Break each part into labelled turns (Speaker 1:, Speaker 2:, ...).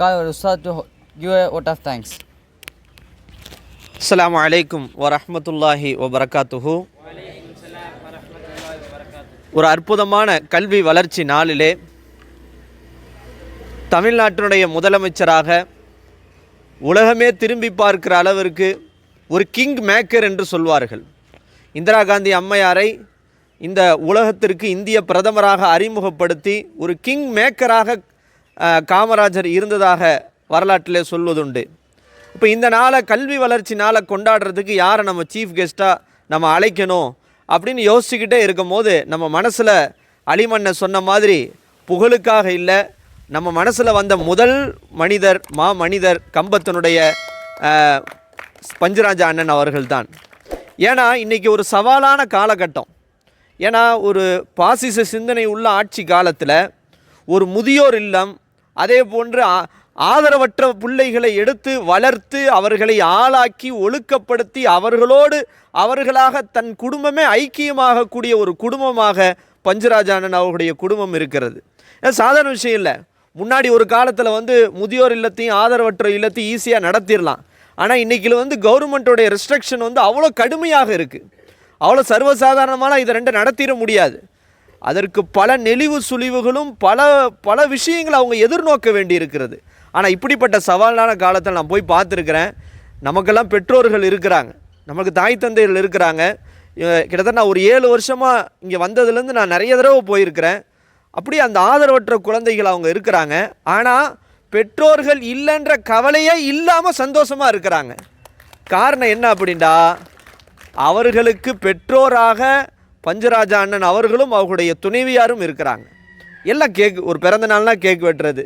Speaker 1: I call our Ustad to give a vote of thanks.
Speaker 2: அஸ்ஸலாமு அலைக்கும் வரஹ்மத்துல்லாஹி வபரகாத்துஹு ஒரு அற்புதமான கல்வி வளர்ச்சி நாளிலே தமிழ்நாட்டினுடைய முதலமைச்சராக உலகமே திரும்பி பார்க்கிற அளவிற்கு ஒரு கிங் மேக்கர் என்று சொல்வார்கள் இந்திரா காந்தி அம்மையாரை இந்த உலகத்திற்கு இந்திய பிரதமராக அறிமுகப்படுத்தி ஒரு கிங் மேக்கராக காமராஜர் இருந்ததாக வரலாற்றிலே சொல்வதுண்டு. இப்போ இந்த நாளை கல்வி வளர்ச்சி நாளை கொண்டாடுறதுக்கு யாரை நம்ம சீஃப் கெஸ்ட்டாக நம்ம அழைக்கணும் அப்படின்னு யோசிச்சுக்கிட்டே இருக்கும் போது நம்ம மனசில் அலிமண்ணை சொன்ன மாதிரி புகழுக்காக இல்லை நம்ம மனசில் வந்த முதல் மனிதர் மா மனிதர் கம்பத்தினுடைய பஞ்சராஜ பஞ்சராஜா அண்ணன் அவர்கள்தான். ஏன்னா இன்றைக்கி ஒரு சவாலான காலகட்டம். ஏன்னா ஒரு பாசிச சிந்தனை உள்ள ஆட்சி காலத்தில் ஒரு முதியோர் இல்லம் அதே போன்று ஆதரவற்ற பிள்ளைகளை எடுத்து வளர்த்து அவர்களை ஆளாக்கி ஒழுக்கப்படுத்தி அவர்களோடு அவர்களாக தன் குடும்பமே ஐக்கியமாகக்கூடிய ஒரு குடும்பமாக பஞ்சராஜானன் அவர்களுடைய குடும்பம் இருக்கிறது. சாதாரண விஷயம் இல்லை. முன்னாடி ஒரு காலத்தில் வந்து முதியோர் இல்லத்தையும் ஆதரவற்ற இல்லத்தையும் ஈஸியாக நடத்திடலாம் ஆனால் இன்றைக்கி வந்து கவர்மெண்ட்டோடைய ரெஸ்ட்ரிக்ஷன் வந்து அவ்வளோ கடுமையாக இருக்குது அவ்வளோ சர்வசாதாரணமான இதை ரெண்டு நடத்திட முடியாது. அதற்கு பல நெளிவு சுழிவுகளும் பல பல விஷயங்களை அவங்க எதிர்நோக்க வேண்டி இருக்கிறது ஆனால் இப்படிப்பட்ட சவாலான காலத்தில் நான் போய் பார்த்துருக்குறேன். நமக்கெல்லாம் பெற்றோர்கள் இருக்கிறாங்க. நமக்கு தாய் தந்தைகள் இருக்கிறாங்க. கிட்டத்தட்ட நான் ஒரு ஏழு வருஷமாக இங்கே வந்ததுலேருந்து நான் நிறைய தடவை போயிருக்கிறேன். அப்படியே அந்த ஆதரவற்ற குழந்தைகள் அவங்க இருக்கிறாங்க. ஆனால் பெற்றோர்கள் இல்லைன்ற கவலையே இல்லாமல் சந்தோஷமாக இருக்கிறாங்க. காரணம் என்ன அப்படின்டா அவர்களுக்கு பெற்றோராக பஞ்சராஜா அண்ணன் அவர்களும் அவர்களுடைய துணைவியாரும் இருக்கிறாங்க. எல்லாம் கேக் ஒரு பிறந்த நாள்னால் கேக் வெட்டுறது.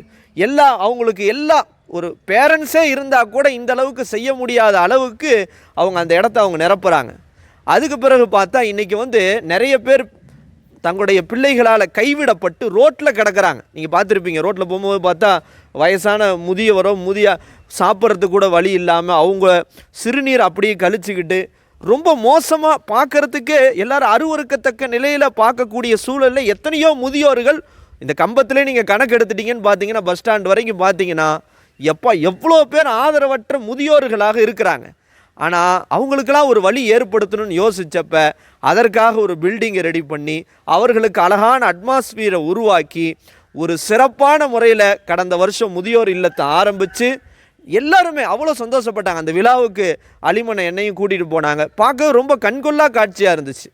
Speaker 2: எல்லாம் அவங்களுக்கு எல்லாம் ஒரு பேரண்ட்ஸே இருந்தால் கூட இந்த அளவுக்கு செய்ய முடியாத அளவுக்கு அவங்க அந்த இடத்த அவங்க நிரப்புகிறாங்க அதுக்கு பிறகு பார்த்தா இன்றைக்கி வந்து நிறைய பேர் தங்களுடைய பிள்ளைகளால் கைவிடப்பட்டு ரோட்டில் கிடக்கிறாங்க. நீங்கள் பார்த்துருப்பீங்க ரோட்டில் போகும்போது பார்த்தா வயசான முதியவரோ முதிய சாப்பிட்றதுக்கு கூட வழி இல்லாமல் அவங்க சிறுநீர் அப்படியே கழிச்சுக்கிட்டு ரொம்ப மோசமாக பார்க்கறதுக்கே எல்லாரும் அருவறுக்கத்தக்க நிலையில் பார்க்கக்கூடிய சூழலில் எத்தனையோ முதியோர்கள் இந்த கம்பத்திலே நீங்கள் கணக்கு எடுத்துட்டீங்கன்னு பார்த்தீங்கன்னா பஸ் ஸ்டாண்ட் வரைக்கும் பார்த்தீங்கன்னா எப்பா எவ்வளோ பேர் ஆதரவற்ற முதியோர்களாக இருக்கிறாங்க. ஆனால் அவங்களுக்கெல்லாம் ஒரு வழி ஏற்படுத்தணும்னு யோசித்தப்ப அதற்காக ஒரு பில்டிங்கை ரெடி பண்ணி அவர்களுக்கு அழகான அட்மாஸ்பியரை உருவாக்கி ஒரு சிறப்பான முறையில் கடந்த வருஷம் முதியோர் இல்லத்தை ஆரம்பித்து எல்லாருமே அவ்வளோ சந்தோஷப்பட்டாங்க. அந்த விழாவுக்கு அலிமனை என்னையும் கூட்டிகிட்டு போனாங்க. பார்க்க ரொம்ப கண்கொள்ளா காட்சியாக இருந்துச்சு.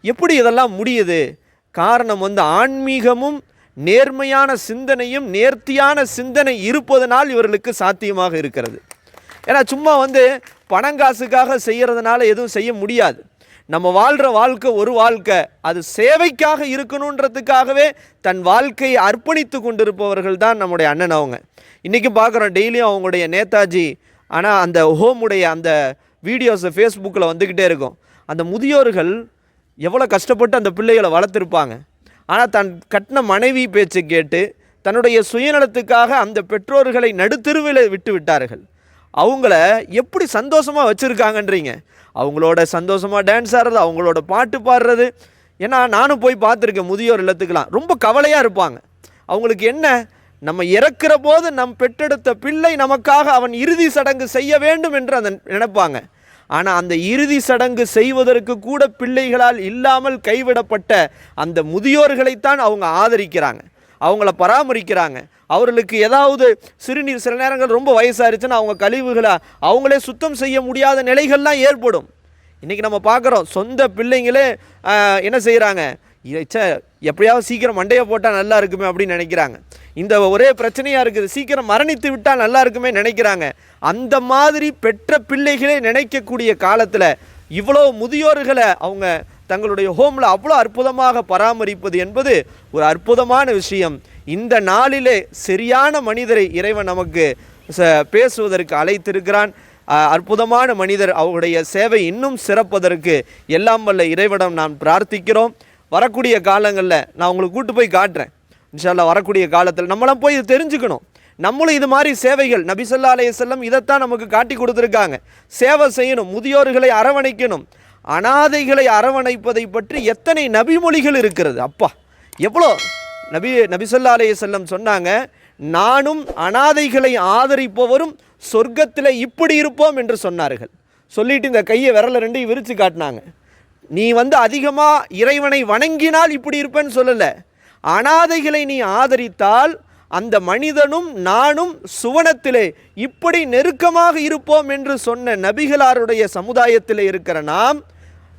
Speaker 2: எப்படி இதெல்லாம் முடியுது? காரணம் வந்து ஆன்மீகமும் நேர்மையான சிந்தனையும் நேர்த்தியான சிந்தனை இருப்பதனால் இவர்களுக்கு சாத்தியமாக இருக்கிறது. ஏன்னா சும்மா வந்து பணங்காசுக்காக செய்கிறதுனால எதுவும் செய்ய முடியாது. நம்ம வாழ்கிற வாழ்க்கை ஒரு வாழ்க்கை. அது சேவைக்காக இருக்கணுன்றதுக்காகவே தன் வாழ்க்கையை அர்ப்பணித்து கொண்டிருப்பவர்கள் தான் நம்முடைய அண்ணன் அவங்க. இன்றைக்கி பார்க்குறோம் டெய்லியும் அவங்களுடைய நேதாஜி ஆனால் அந்த ஹோமுடைய அந்த வீடியோஸை ஃபேஸ்புக்கில் வந்துக்கிட்டே இருக்கும். அந்த முதியோர்கள் எவ்வளோ கஷ்டப்பட்டு அந்த பிள்ளைகளை வளர்த்துருப்பாங்க. ஆனால் தன் கட்டின மனைவி பேச்சு கேட்டு தன்னுடைய சுயநலத்துக்காக அந்த பெற்றோர்களை நடுத்தருவில் விட்டு விட்டார்கள். அவங்கள எப்படி சந்தோஷமாக வச்சுருக்காங்கன்றீங்க? அவங்களோட சந்தோஷமாக டான்ஸ் ஆடுறது அவங்களோட பாட்டு பாடுறது. ஏன்னா நானும் போய் பார்த்துருக்கேன் முதியோர் இல்லத்துக்கெல்லாம். ரொம்ப கவலையாக இருப்பாங்க. அவங்களுக்கு என்ன? நம்ம இறக்குற போது நம் பெற்றெடுத்த பிள்ளை நமக்காக அவன் இறுதி சடங்கு செய்ய வேண்டும் என்று அந்த நினைப்பாங்க. ஆனால் அந்த இறுதி சடங்கு செய்வதற்கு கூட பிள்ளைகளால் இல்லாமல் கைவிடப்பட்ட அந்த முதியோர்களைத்தான் அவங்க ஆதரிக்கிறாங்க. அவங்கள பராமரிக்கிறாங்க. அவர்களுக்கு ஏதாவது சிறுநீர் சில நேரங்கள் ரொம்ப வயசாகிருச்சுன்னா அவங்க கழிவுகளை அவங்களே சுத்தம் செய்ய முடியாத நிலைகள்லாம் ஏற்படும். இன்றைக்கி நம்ம பார்க்குறோம் சொந்த பிள்ளைங்களே என்ன செய்கிறாங்க சே எப்படியாவது சீக்கிரம் மண்டையை போட்டால் நல்லா இருக்குமே அப்படின்னு நினைக்கிறாங்க. இந்த ஒரே பிரச்சனையாக இருக்குது. சீக்கிரம் மரணித்து விட்டால் நல்லா இருக்குமே நினைக்கிறாங்க. அந்த மாதிரி பெற்ற பிள்ளைகளே நினைக்கக்கூடிய காலத்தில் இவ்வளோ முதியோர்களை அவங்க தங்களுடைய ஹோமில் அவ்வளோ அற்புதமாக பராமரிப்பது என்பது ஒரு அற்புதமான விஷயம். இந்த நாளிலே சரியான மனிதரை இறைவன் நமக்கு ச- பேசுவதற்கு அழைத்திருக்கிறான். அற்புதமான மனிதர் அவருடைய சேவை இன்னும் சிறப்பதற்கு எல்லாம் வல்ல இறைவனம் நான் பிரார்த்திக்கிறோம். வரக்கூடிய காலங்களில் நான் உங்களுக்கு கூட்டு போய் காட்டுறேன். இன்ஷால்லா வரக்கூடிய காலத்தில் நம்மளாம் போய் இது தெரிஞ்சுக்கணும். நம்மளும் இது மாதிரி சேவைகள் நபி அலைய செல்லம் இதைத்தான் நமக்கு காட்டி கொடுத்துருக்காங்க. சேவை செய்யணும் முதியோர்களை அரவணைக்கணும். அனாதைகளை அரவணைப்பதை பற்றி எத்தனை நபிமொழிகள் இருக்கிறது? அப்பா எவ்வளோ? நபி நபி அலைய செல்லம் சொன்னாங்க நானும் அனாதைகளை ஆதரிப்பவரும் சொர்க்கத்தில் இப்படி இருப்போம் என்று சொன்னார்கள். சொல்லிட்டு இந்த கையை விரல ரெண்டையும் விரித்து காட்டினாங்க. நீ வந்து அதிகமாக இறைவனை வணங்கினால் இப்படி இருப்பேன்னு சொல்லலை. அனாதைகளை நீ ஆதரித்தால் அந்த மனிதனும் நானும் சுவனத்திலே இப்படி நெருக்கமாக இருப்போம் என்று சொன்ன நபிகளாருடைய சமுதாயத்தில் இருக்கிற நாம்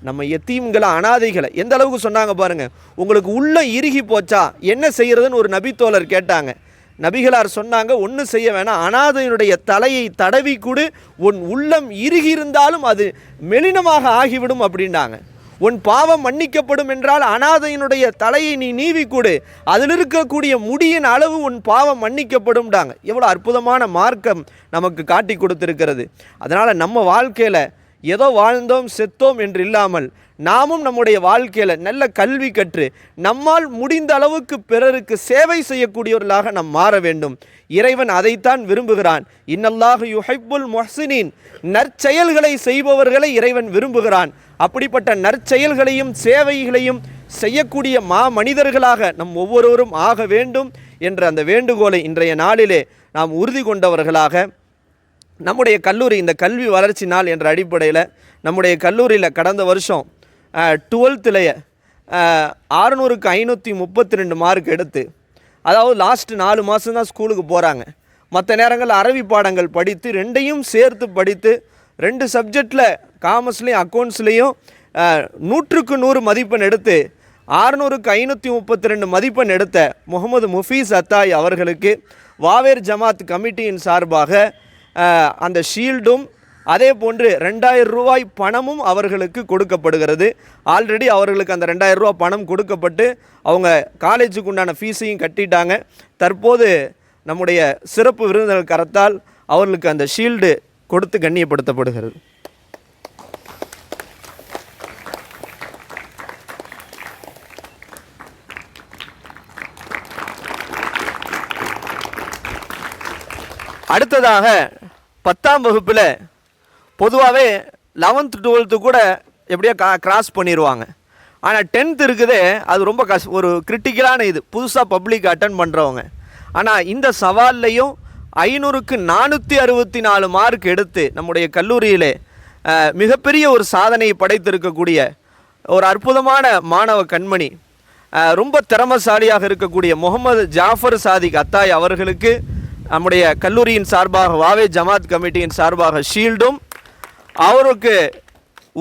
Speaker 2: நம்ம எத்தீம்களை அனாதைகளை எந்த அளவுக்கு சொன்னாங்க பாருங்கள் உங்களுக்கு உள்ளே இறுகி போச்சா என்ன செய்கிறதுன்னு ஒரு நபித்தோழர் கேட்டாங்க. நபிகளார் சொன்னாங்க ஒன்று செய்ய வேணாம் அனாதையினுடைய தலையை தடவி கொடு உன் உள்ளம் இறுகி இருந்தாலும் அது மெலினமாக ஆகிவிடும் அப்படின்னாங்க. உன் பாவம் மன்னிக்கப்படும் என்றால் அனாதையினுடைய தலையை நீ நீவி கொடு அதில் இருக்கக்கூடிய முடியின் அளவு உன் பாவம் மன்னிக்கப்படும்டாங்க எவ்வளோ அற்புதமான மார்க்கம் நமக்கு காட்டி கொடுத்துருக்கிறது. அதனால் நம்ம வாழ்க்கையில் ஏதோ வாழ்ந்தோம் செத்தோம் என்று இல்லாமல் நாமும் நம்முடைய வாழ்க்கையில் நல்ல கல்வி கற்று நம்மால் முடிந்த அளவுக்கு பிறருக்கு சேவை செய்யக்கூடியவர்களாக நாம் மாற வேண்டும். இறைவன் அதைத்தான் விரும்புகிறான். இன்னல்லாக யுஹைப்புல் முஹ்சினின். நற்செயல்களை செய்பவர்களை இறைவன் விரும்புகிறான். அப்படிப்பட்ட நற்செயல்களையும் சேவைகளையும் செய்யக்கூடிய மா மனிதர்களாக நம் ஒவ்வொருவரும் ஆக வேண்டும் என்ற அந்த வேண்டுகோளை இன்றைய நாளிலே நாம் உறுதி கொண்டவர்களாக நம்முடைய கல்லூரி இந்த கல்வி வளர்ச்சி நாள் என்ற அடிப்படையில் நம்முடைய கல்லூரியில் கடந்த வருஷம் டுவெல்த்துலேயே ஆறுநூறுக்கு ஐநூற்றி முப்பத்தி ரெண்டு மார்க் எடுத்து அதாவது லாஸ்ட் நாலு மாதம் தான் ஸ்கூலுக்கு போகிறாங்க மற்ற நேரங்களில் அரபி பாடங்கள் படித்து ரெண்டையும் சேர்த்து படித்து ரெண்டு சப்ஜெக்டில் காமர்ஸ்லேயும் அக்கௌண்ட்ஸ்லேயும் நூற்றுக்கு நூறு மதிப்பெண் எடுத்து ஆறுநூறுக்கு ஐநூற்றி முப்பத்தி ரெண்டு மதிப்பெண் எடுத்த முகமது முஃபீஸ் அத்தாய் அவர்களுக்கு வாவேர் ஜமாத் கமிட்டியின் சார்பாக அந்த ஷீல்டும் அதே போன்று ரெண்டாயிரம் ரூபாய் பணமும் அவர்களுக்கு கொடுக்கப்படுகிறது. ஆல்ரெடி அவர்களுக்கு அந்த ரெண்டாயிரம் ரூபாய் பணம் கொடுக்கப்பட்டு அவங்க காலேஜுக்கு உண்டான ஃபீஸையும் கட்டிட்டாங்க. தற்போது நம்முடைய சிறப்பு விருந்தினர் கரத்தால் அவர்களுக்கு அந்த ஷீல்டு கொடுத்து கண்ணியப்படுத்தப்படுகிறது. அடுத்ததாக பத்தாம் வகுப்பில் பொதுவாகவே லெவன்த்து டுவெல்த்து கூட எப்படியோ கா கிராஸ் பண்ணிடுவாங்க ஆனால் டென்த் இருக்குதே அது ரொம்ப கஷ் ஒரு கிரிட்டிக்கலான இது. புதுசாக பப்ளிக் அட்டன் பண்ணுறவங்க ஆனால் இந்த சவால்லையும் ஐநூறுக்கு நானூற்றி அறுபத்தி நாலு மார்க் எடுத்து நம்முடைய கல்லூரியிலே மிகப்பெரிய ஒரு சாதனையை படைத்திருக்கக்கூடிய ஒரு அற்புதமான மாணவ கண்மணி ரொம்ப திறமசாலியாக இருக்கக்கூடிய முகமது ஜாஃபர் சாதிக் அத்தாய் அவர்களுக்கு நம்முடைய கல்லூரியின் சார்பாக வாவே ஜமாத் கமிட்டியின் சார்பாக ஷீல்டும் அவருக்கு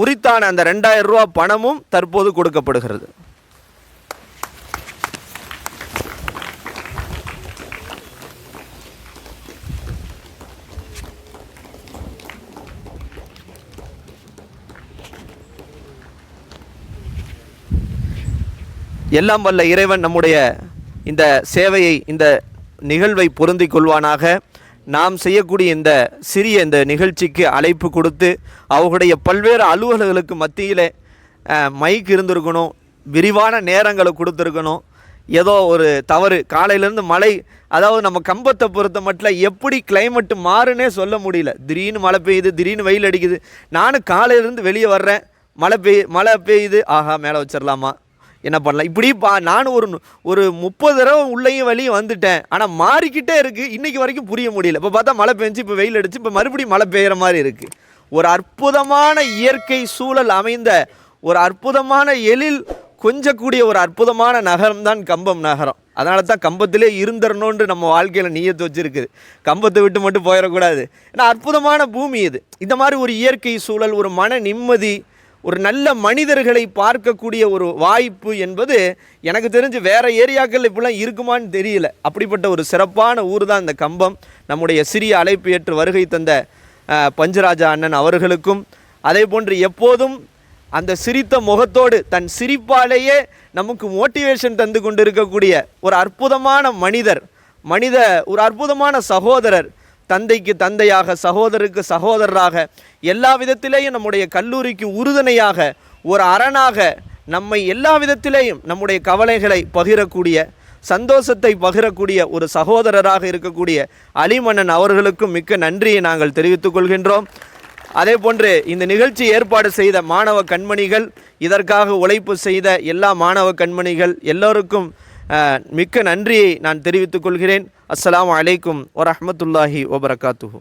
Speaker 2: உரித்தான அந்த ரெண்டாயிரம் ரூபா பணமும் தற்போது கொடுக்கப்படுகிறது. எல்லாம் வல்ல இறைவன் நம்முடைய இந்த சேவையை இந்த நிகழ்வை பொருந்திக் கொள்வானாக. நாம் செய்யக்கூடிய இந்த சிறிய இந்த நிகழ்ச்சிக்கு அழைப்பு கொடுத்து அவர்களுடைய பல்வேறு அலுவலர்களுக்கு மத்தியில் மைக் இருந்திருக்கணும் விரிவான நேரங்களை கொடுத்துருக்கணும். ஏதோ ஒரு தவறு காலையிலேருந்து மழை அதாவது நம்ம கம்பத்தை பொறுத்த மட்டும் எப்படி கிளைமேட்டு மாறுனே சொல்ல முடியல. திடீர்னு மழை பெய்யுது திடீர்னு வெயில் அடிக்குது. நானும் காலையிலேருந்து வெளியே வர்றேன். மழை பெய் மழை பெய்யுது. ஆஹா மேலே வச்சிடலாமா என்ன பண்ணலாம்? இப்படி பா நானும் ஒரு ஒரு முப்பது தடவை உள்ளேயும் வழியும் வந்துட்டேன். ஆனால் மாறிக்கிட்டே இருக்குது இன்றைக்கி வரைக்கும் புரிய முடியல. இப்போ பார்த்தா மழை பெஞ்சு இப்போ வெயில் அடிச்சு இப்போ மறுபடியும் மழை பெய்கிற மாதிரி இருக்குது ஒரு அற்புதமான இயற்கை சூழல் அமைந்த ஒரு அற்புதமான எழில் கொஞ்சக்கூடிய ஒரு அற்புதமான நகரம் தான் கம்பம் நகரம். அதனால தான் கம்பத்திலே இருந்துடணுன்ற நம்ம வாழ்க்கையில் நீயத்து வச்சிருக்குது கம்பத்தை விட்டு மட்டும் போயிடக்கூடாது ஏன்னா அற்புதமான பூமி இது. இந்த மாதிரி ஒரு இயற்கை சூழல் ஒரு மன நிம்மதி ஒரு நல்ல மனிதர்களை பார்க்கக்கூடிய ஒரு வாய்ப்பு என்பது எனக்கு தெரிஞ்சு வேறு ஏரியாக்கள் இப்படிலாம் இருக்குமான்னு தெரியல. அப்படிப்பட்ட ஒரு சிறப்பான ஊர் தான் இந்த கம்பம். நம்முடைய சிறிய அழைப்பு ஏற்று வருகை தந்த பஞ்சராஜா அண்ணன் அவர்களுக்கும் அதே போன்று எப்போதும் அந்த சிரித்த முகத்தோடு தன் சிரிப்பாலேயே நமக்கு மோட்டிவேஷன் தந்து கொண்டு இருக்கக்கூடிய ஒரு அற்புதமான மனிதர் மனித ஒரு அற்புதமான சகோதரர் தந்தைக்கு தந்தையாக சகோதரருக்கு சகோதரராக எல்லா விதத்திலேயும் நம்முடைய கல்லூரிக்கு உறுதுணையாக ஒரு அரணாக நம்மை எல்லா விதத்திலேயும் நம்முடைய கவலைகளை பகிரக்கூடிய சந்தோஷத்தை பகிரக்கூடிய ஒரு சகோதரராக இருக்கக்கூடிய அலிமன்னன் அவர்களுக்கும் மிக்க நன்றியை நாங்கள் தெரிவித்துக் கொள்கின்றோம். அதே போன்று இந்த நிகழ்ச்சி ஏற்பாடு செய்த மாணவ கண்மணிகள் இதற்காக உழைப்பு செய்த எல்லா மாணவ கண்மணிகள் எல்லோருக்கும் மிக்க நன்றியை நான் தெரிவித்துக் கொள்கிறேன். அஸ்ஸலாமு அலைக்கும் வரமத்துல்லாஹி வபரகாத்துஹு